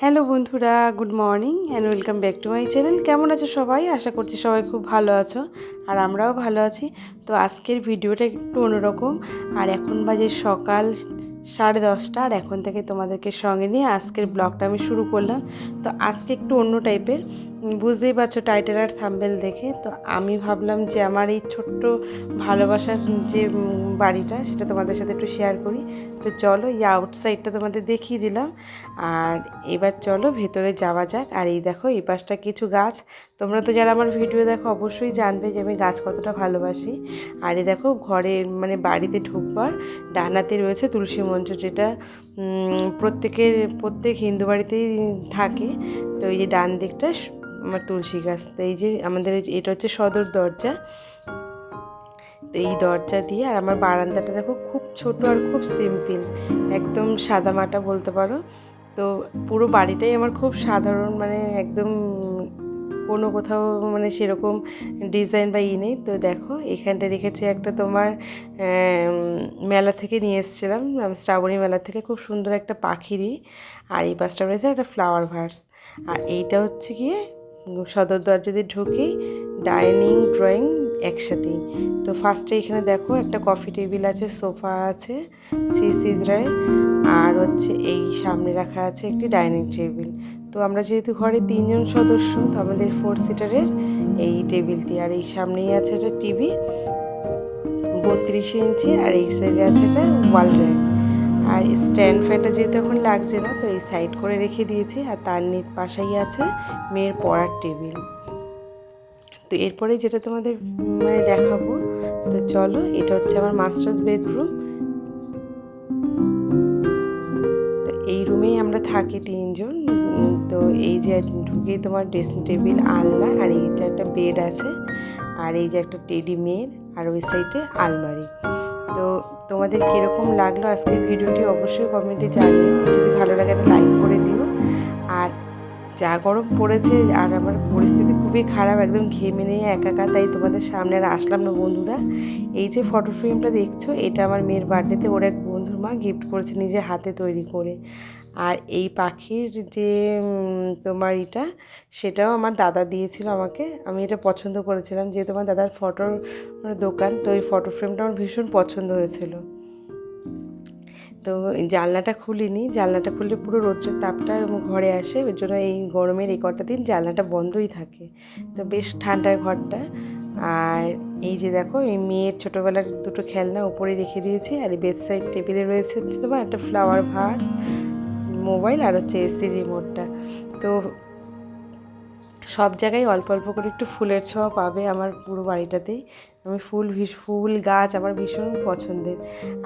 Hello বন্ধুরা, good morning and welcome back to my channel কেমন আছো সবাই? আশা করছি সবাই খুব ভালো আছো আর আমরাও ভালো আছি। তো আজকের ভিডিওটা একটু অন্যরকম। আর এখন বাজে সকাল সাড়ে দশটা আর এখন থেকে তোমাদেরকে সঙ্গে নিয়ে আজকের ব্লগটা আমি শুরু করলাম। তো আজকে একটু অন্য টাইপের বুঝতেই পারছ, টাইটেল আর থাম্বেল দেখে। তো আমি ভাবলাম যে আমার এই ছোট্ট ভালোবাসার যে বাড়িটা, সেটা তোমাদের সাথে একটু শেয়ার করি। তো চলো, এই আউটসাইডটা তোমাদের দেখিয়ে দিলাম। আর এবার চলো, ভেতরে যাওয়া যাক। আর এই দেখো, এই পাশটা কিছু গাছ। তোমরা তো যারা আমার ভিডিও দেখো, অবশ্যই জানবে যে আমি গাছ কতটা ভালোবাসি। আর এই দেখো ঘরের মানে বাড়িতে ঢুকবার ডানাতে রয়েছে তুলসী মঞ্চ, যেটা প্রত্যেকের, প্রত্যেক হিন্দু বাড়িতেই থাকে। তো এই যে ডান দিকটা আমার তুলসী গাছ, তো এই যে আমাদের এটা হচ্ছে সদর দরজা। তো এই দরজা দিয়ে, আর আমার বারান্দাটা দেখো খুব ছোট আর খুব সিম্পল একদম সাদা মাটা বলতে পারো। তো পুরো বাড়িটাই আমার খুব সাধারণ মানে একদম কোনো কোথাও মানে সেরকম ডিজাইন বা ই নেই। তো দেখো, এখানটা রেখেছি একটা তোমার মেলা থেকে নিয়ে এসেছিলাম শ্রাবণী মেলা থেকে। খুব সুন্দর একটা পাখিরই আর এই পাশটা রয়েছে একটা ফ্লাওয়ার ভার্স আর এইটা হচ্ছে গিয়ে সদর দরজা দিয়ে ঢুকেই ডাইনিং ড্রয়িং একসাথেই। তো ফার্স্টে এখানে দেখো, একটা কফি টেবিল আছে সোফা আছে সিসিদ্রায় আর হচ্ছে এই সামনে রাখা আছে একটি ডাইনিং টেবিল তো আমরা যেহেতু ঘরে তিনজন সদস্য, তো আমাদের ফোর সিটারের এই টেবিলটি, আর এই সামনেই আছে একটা টিভি, বত্রিশ ইঞ্চি, আর এই সাইডে আছে একটা ওয়াল র্যাক আর স্ট্যান্ড ফ্যানটা যেহেতু এখন লাগছে না, তো এই সাইড করে রেখে দিয়েছি, আর তার নিচ পাশেই আছে মেয়ের পড়ার টেবিল। তো এরপরে যেটা তোমাদের মানে দেখাবো, তো চলো, এটা হচ্ছে আমার মাস্টার্স বেডরুম তো এই রুমেই আমরা থাকি তিনজন এই যে ঢুকেই তোমার ড্রেসিং টেবিল আলনা আর এইটা একটা বেড আছে, আর এই যে একটা টেডি মেয়ের, আর ওই সাইডে আলমারি। তো তোমাদের কীরকম লাগল আজকের ভিডিওটি অবশ্যই কমেন্টে জানিও। যদি ভালো লাগে একটা লাইক করে দিও। আর যা গরম পড়েছে, আর আমার পরিস্থিতি খুবই খারাপ, একদম ঘেমে নিয়ে একাকা তাই তোমাদের সামনে আর আসলাম না বন্ধুরা। এই যে ফটো ফ্রেমটা দেখছ, এটা আমার মেয়ের বার্থডেতে ওর এক বন্ধুর মা গিফট করেছে নিজে হাতে তৈরি করে। আর এই পাখির যে তোমার এটা সেটাও আমার দাদা দিয়েছিল আমাকে। আমি এটা পছন্দ করেছিলাম, যেহেতু আমার দাদার ফটোর দোকান, তো এই ফটো ফ্রেমটা আমার ভীষণ পছন্দ হয়েছিল। তো জানলাটা খুলিনি, জানলাটা খুললে পুরো রোদ্রের তাপটা ঘরে আসে, ওই জন্য এই গরমের এই কটা দিন জানলাটা বন্ধই থাকে। তো বেশ ঠান্ডার ঘরটা। আর এই যে দেখো, এই মেয়ের ছোটোবেলার দুটো খেলনা উপরে রেখে দিয়েছি, আর এই বেড সাইড টেবিলে রয়েছে হচ্ছে তোমার একটা ফ্লাওয়ার ভার্স মোবাইল আর হচ্ছে এসি রিমোটটা তো সব জায়গায় অল্প অল্প করে একটু ফুলের ছোঁয়া পাবে আমার পুরো বাড়িটাতেই। আমি ফুল ফুল গাছ আমার ভীষণ পছন্দের।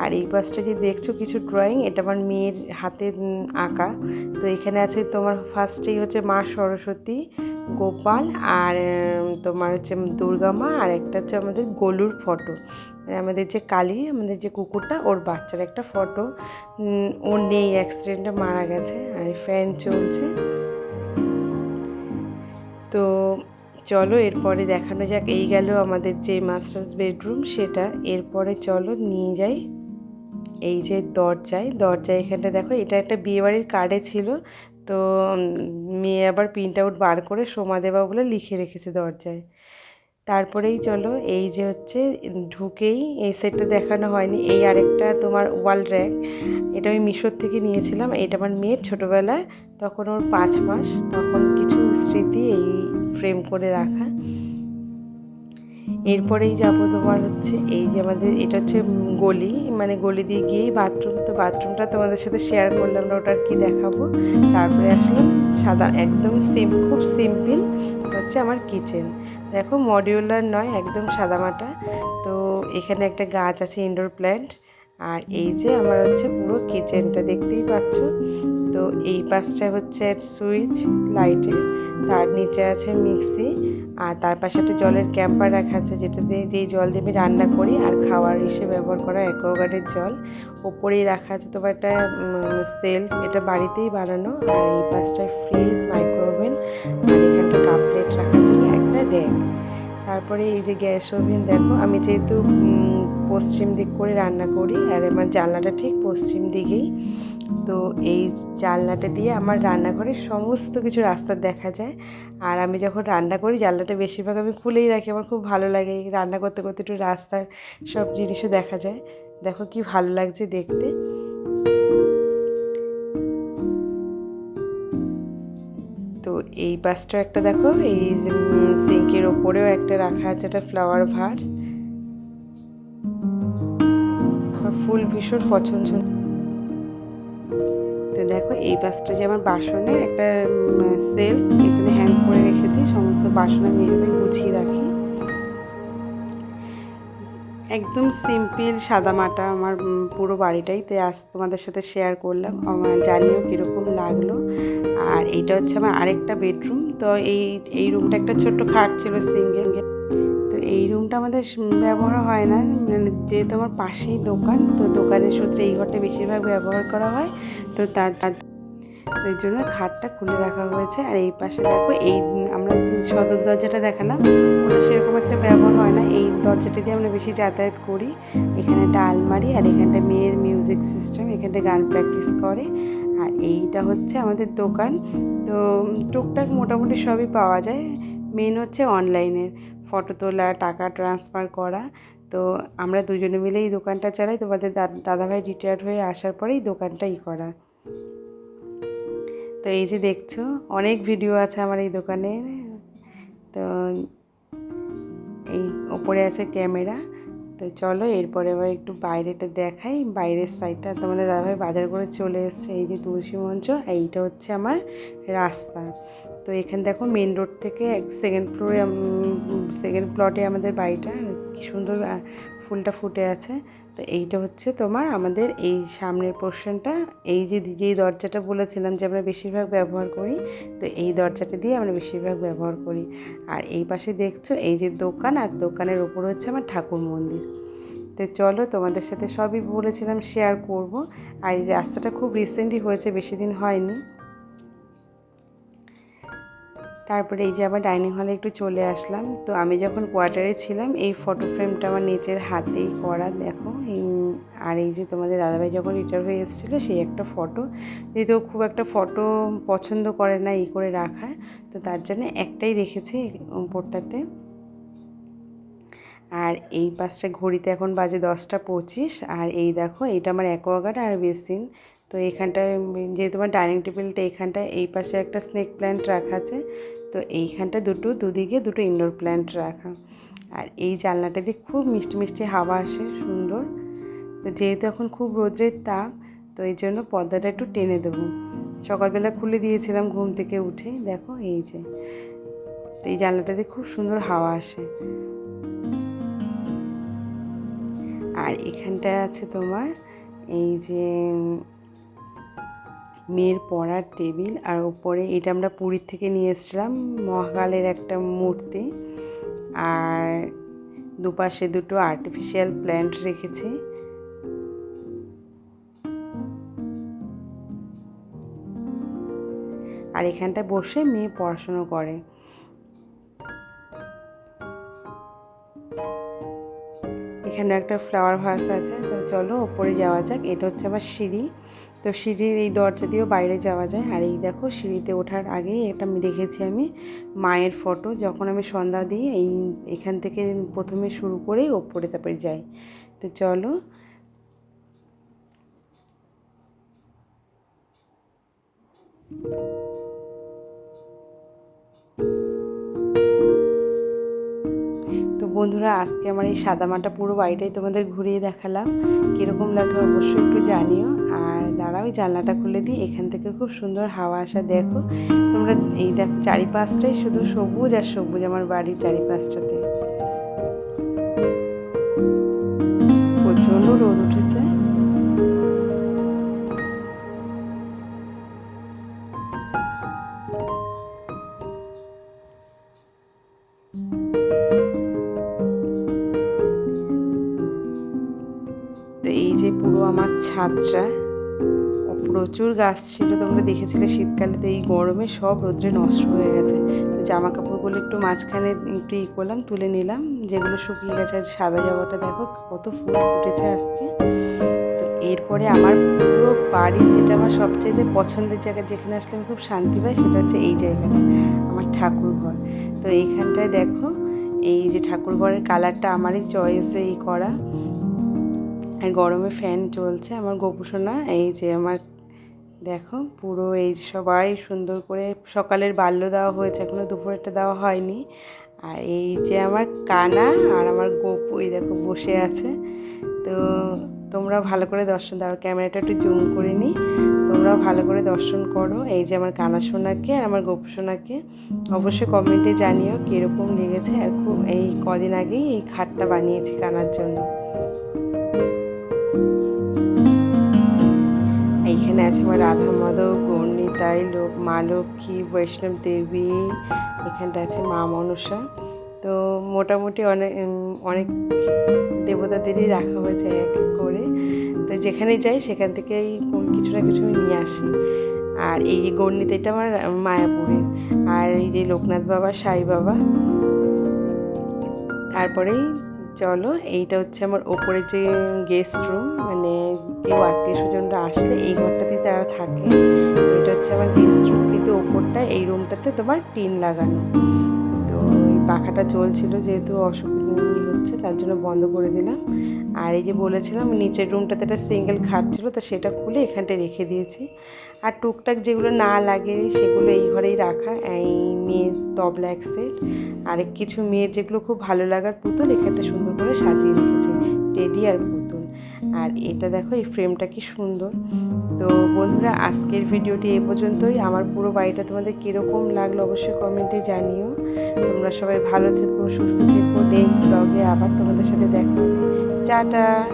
আর এই পাশটা যে দেখছ কিছু ড্রয়িং এটা আমার মেয়ের হাতে আঁকা। তো এখানে আছে তোমার ফার্স্টেই হচ্ছে মা সরস্বতী, গোপাল আর তোমার হচ্ছে দুর্গা মা আর একটা হচ্ছে আমাদের গলুর ফটো মানে আমাদের যে কালী, আমাদের যে কুকুরটা, ওর বাচ্চার একটা ফটো ওর নেই অ্যাক্সিডেন্টে মারা গেছে, আর ফ্যান চলছে। তো চলো এরপরে দেখানো যাক। এই গেল আমাদের যে মাস্টার্স বেডরুম, সেটা। এরপরে চলো নিয়ে যাই এই যে দরজায়। দরজায় এখানটা দেখো, এটা একটা বিয়েবাড়ির কার্ডে ছিল। তো মেয়ে আবার প্রিন্ট আউট বার করে সোমা দেবা বলে লিখে রেখেছে দরজায়। তারপরেই চলো, এই যে হচ্ছে, ঢুকেই এই সেটটা দেখানো হয়নি। এই আরেকটা তোমার ওয়াল র্যাক এটা আমি মিশোর থেকে নিয়েছিলাম। এটা আমার মেয়ের ছোটোবেলায়, তখন ওর পাঁচ মাস, তখন কিছু স্মৃতি এই ফ্রেম করে রাখা। এরপরেই যাব তোমার হচ্ছে, এই যে আমাদের, এটা হচ্ছে গলি মানে গলি দিয়ে গিয়েই বাথরুম তো বাথরুমটা তোমাদের সাথে শেয়ার করলাম না, ওটার কি দেখাবো? তারপরে আসলাম সাদা, একদম সিম খুব সিম্পল হচ্ছে আমার কিচেন দেখো মডিউলার নয়, একদম সাদামাটা তো এখানে একটা গাছ আছে ইনডোর প্ল্যান্ট আর এই যে আমার হচ্ছে পুরো কিচেনটা দেখতেই পাচ্ছ, তো এই পাশটা হচ্ছে সুইচ লাইটের তার নিচে আছে মিক্সি আর তার পাশে একটা জলের ক্যাম্পার রাখা আছে, যেটা দিয়ে যেই জল দিয়ে আমি রান্না করি আর খাওয়ার হিসেবে ব্যবহার করা অ্যাকোয়াগার্ডের জল। ওপরেই রাখা আছে তোমার একটা সেল, এটা বাড়িতেই বানানো আর এই পাশটায় ফ্রিজ, মাইক্রোওভেন আর এখানটা কাপ প্লেট রাখার জন্য একটা র্যাক। তারপরে এই যে গ্যাস ওভেন, দেখো, আমি যেহেতু পশ্চিম দিক করে রান্না করি আর আমার জানলাটা ঠিক পশ্চিম দিকেই। তো এই জানলাটা দিয়ে আমার রান্নাঘরের সমস্ত কিছু রাস্তা দেখা যায়। আর আমি যখন রান্না করি, জানলাটা বেশিরভাগ আমি খুলেই রাখি। আমার খুব ভালো লাগে রান্না করতে করতে একটু রাস্তার সব জিনিসও দেখা যায়। দেখো কি ভালো লাগছে দেখতে। তো এই পাশটা একটা দেখো, এই সিঙ্কের ওপরেও একটা রাখা আছে, একটা ফ্লাওয়ার ভার্স ফুল ভীষণ পছন্দ। তো দেখো, এই বাসটা যে আমার বাসনের একটা সেলফ এখানে হ্যাং করে রেখেছি, সমস্ত বাসন আমি এভাবে গুছিয়ে রাখি। একদম সিম্পল সাদামাটা আমার পুরো বাড়িটাই। তাই আজ তোমাদের সাথে শেয়ার করলাম, আমার জানিও কীরকম লাগল। আর এইটা হচ্ছে আমার আরেকটা বেডরুম তো এই এই রুমটা একটা ছোট্ট খাট ছিল সিঙ্গেল তো এই রুমটা আমাদের ব্যবহার হয় না। মানে যেহেতু আমার পাশেই দোকান তো দোকানের সূত্রে এই ঘরটা বেশিরভাগ ব্যবহার করা হয়। তো তার এই জন্য খাটটা খুলে রাখা হয়েছে। আর এই পাশে দেখো এই আমরা যে সদর দরজাটা দেখালাম ওটা সেরকম একটা ব্যবহার হয় না। এই দরজাটা দিয়ে আমরা বেশি যাতায়াত করি। এখানে একটা আলমারি আর এখানটা মেয়ের মিউজিক সিস্টেম এখানটা গান প্র্যাকটিস করে। আর এইটা হচ্ছে আমাদের দোকান। তো টুকটাক মোটামুটি সবই পাওয়া যায়। মেন হচ্ছে অনলাইনের। ফটো তোলা, টাকা ট্রান্সফার করা। তো আমরা দুজনে মিলে এই দোকানটা চালাই। তোমাদের দাদাভাই রিটায়ার্ড হয়ে আসার পরেই দোকানটাই করা। তো এই যে দেখছ, অনেক ভিডিও আছে আমার এই দোকানের। তো এই ওপরে আছে ক্যামেরা তো চলো, এরপরে এবার একটু বাইরেটা দেখাই। বাইরের সাইডটা তোমাদের দাদাভাই বাজার করে চলে এসছে, এই যে তুলসী মঞ্চ এইটা হচ্ছে আমার রাস্তা। তো এখানে দেখো মেন রোড থেকে এক সেকেন্ড ফ্লোরে সেকেন্ড প্লটে আমাদের বাড়িটা। কী সুন্দর ফুলটা ফুটে আছে। তো এইটা হচ্ছে তোমার আমাদের এই সামনের পোর্শনটা এই যে যেই দরজাটা বলেছিলাম যে আমরা বেশিরভাগ ব্যবহার করি, তো এই দরজাটা দিয়ে আমরা বেশিরভাগ ব্যবহার করি। আর এই পাশে দেখছ, এই যে দোকান, আর দোকানের ওপর হচ্ছে আমার ঠাকুর মন্দির। তো চলো তোমাদের সাথে সবই বলেছিলাম শেয়ার করব। আর এই রাস্তাটা খুব রিসেন্টলি হয়েছে, বেশি দিন হয়নি। তারপরে এই যে আবার ডাইনিং হলে একটু চলে আসলাম। তো আমি যখন কোয়ার্টারে ছিলাম, এই ফটো ফ্রেমটা আমার নিচের হাতেই করা, দেখো। এই, আর এই যে তোমাদের দাদাভাই যখন রিটায়ার হয়ে এসেছিল, সেই একটা ফটো যেহেতু খুব একটা ফটো পছন্দ করে না এই করে রাখার, তো তার জন্য একটাই রেখেছি ওপরটাতে আর এই পাশটা ঘড়িতে এখন বাজে দশটা পঁচিশ, আর এই দেখো, এটা আমার অ্যাকোয়াগার্ড আর বেসিন। তো এখানটায় যেহেতু আমার ডাইনিং টেবিলটা এখানটায়, এই পাশে একটা স্নেক প্ল্যান্ট রাখা আছে। তো এইখানটা দুটো, দুদিকে দুটো ইনডোর প্ল্যান্ট রাখা। আর এই জানলাটা দিয়ে খুব মিষ্টি মিষ্টি হাওয়া আসে, সুন্দর। তো যেহেতু এখন খুব রোদ্রের তাপ, তো এই জন্য পর্দাটা একটু টেনে দেবো। সকালবেলা খুলে দিয়েছিলাম ঘুম থেকে উঠে, দেখো এই যে। তো এই জানলাটা দিয়ে খুব সুন্দর হাওয়া আসে। আর এখানটায় আছে তোমার, এই যে মেয়ের পড়ার টেবিল আর ওপরে এটা আমরা পুরীর থেকে নিয়ে এসেছিলাম, মহাকালের একটা মূর্তি। আর দুপাশে দুটো আর্টিফিশিয়াল প্ল্যান্ট রেখেছি। আর এখানটায় বসে মেয়ে পড়াশুনো করে। এখানে একটা ফ্লাওয়ার ভাস আছে চলো ওপরে যাওয়া যাক, এটা হচ্ছে আমার সিঁড়ি। তো সিঁড়ির এই দরজা দিয়েও বাইরে যাওয়া যায়। আর এই দেখো, সিঁড়িতে ওঠার আগে আমি রেখেছি আমি মায়ের ফটো, যখন আমি সন্ধ্যা দিই এই এখান থেকে প্রথমে শুরু করেই ওপরে তারপরে যাই। তো চলো। তো বন্ধুরা, আজকে আমার এই সাদামাটা পুরো বাড়িটাই তোমাদের ঘুরিয়ে দেখালাম। কীরকম লাগল অবশ্যই একটু জানিও। দাঁড়াও জানলাটা খুলে দিই। এখান থেকে খুব সুন্দর হাওয়া আসা, দেখো। তোমরা এই দেখো, চারিপাশটাই শুধু সবুজ আর সবুজ আমার বাড়ির চারিপাশটাতে। প্রচণ্ড রোদ উঠেছে। এই যে পুরো আমার ছাদটা। প্রচুর গাছ ছিল, তোমরা দেখেছিলে শীতকালে তো এই গরমে সব রোদ্রে নষ্ট হয়ে গেছে। তো জামা কাপড়গুলো একটু মাঝখানে একটু ই করলাম, তুলে নিলাম, যেগুলো শুকিয়ে গেছে আর সাদা জামাটা দেখো কত ফুল ফুটেছে আজকে। তো এরপরে আমার পুরো বাড়ির যেটা আমার সবচেয়ে পছন্দের জায়গা যেখানে আসলে আমি খুব শান্তি পাই, সেটা হচ্ছে এই জায়গাটা, আমার ঠাকুর ঘর তো এইখানটায় দেখো, এই যে ঠাকুর ঘরের কালারটা আমারই চয়েসে এই করা। আর গরমে ফ্যান চলছে, আমার গোপুসোনা, এই যে আমার দেখো, পুরো এই সবাই সুন্দর করে সকালের বাল্য দেওয়া হয়েছে এখনও দুপুরেরটা দেওয়া হয়নি। আর এই যে আমার কানা আর আমার গোপু, এই দেখো বসে আছে। তো তোমরা ভালো করে দর্শন দাও ক্যামেরাটা একটু জুম করে নিই তোমরাও ভালো করে দর্শন করো, এই যে আমার কানা সোনাকে আর আমার গোপু সোনাকে। অবশ্যই কমেন্টে জানিও কীরকম লেগেছে আর খুব এই কদিন আগেই এই খাটটা বানিয়েছি কানার জন্য। এইখানে আছে আমার রাধা মাধব গৌরনীতাই লোক মা লক্ষ্মী, বৈষ্ণব দেবী, এখানটা আছে মা মনসা। তো মোটামুটি অনেক অনেক দেবতাদেরই রাখা হয়েছে এক করে। তো যেখানে যাই সেখান থেকেই কিছু না কিছু আমি নিয়ে আসি। আর এই গৌরনীতা এটা আমার মায়াপুরের আর এই যে লোকনাথ বাবা, সাই বাবা, তারপরেই চলো, এইটা হচ্ছে আমার ওপরে যে গেস্ট রুম মানে কেউ আত্মীয় স্বজনরা আসলে এই ঘরটাতেই তারা থাকে। তো এটা হচ্ছে আমার গেস্ট রুম কিন্তু ওপরটা এই রুমটাতে তোমার টিন লাগানো। তো পাখাটা চলছিল যেহেতু অসুবিধা হচ্ছে, তার জন্য বন্ধ করে দিলাম। আর এই যে বলেছিলাম, নিচের রুমটাতে একটা সিঙ্গেল খাট ছিল, তো সেটা খুলে এখানটায় রেখে দিয়েছি। আর টুকটাক যেগুলো না লাগে, সেগুলো এই ঘরেই রাখা। এই মেয়ের তবলা এক সেট আর কিছু মেয়ের যেগুলো খুব ভালো লাগার পুতুল, এখানটা সুন্দর করে সাজিয়ে রেখেছে, টেডি আর পুতুল। আর এটা দেখো, এই ফ্রেমটা কি সুন্দর। তো বন্ধুরা, আজকের ভিডিওটি এ পর্যন্তই। আমার পুরো বাড়িটা তোমাদের কীরকম লাগল অবশ্যই কমেন্টে জানিও। তোমরা সবাই ভালো থেকো, সুস্থ থেকো। নেক্সট ব্লগে আবার তোমাদের সাথে দেখা হবে। টাটা!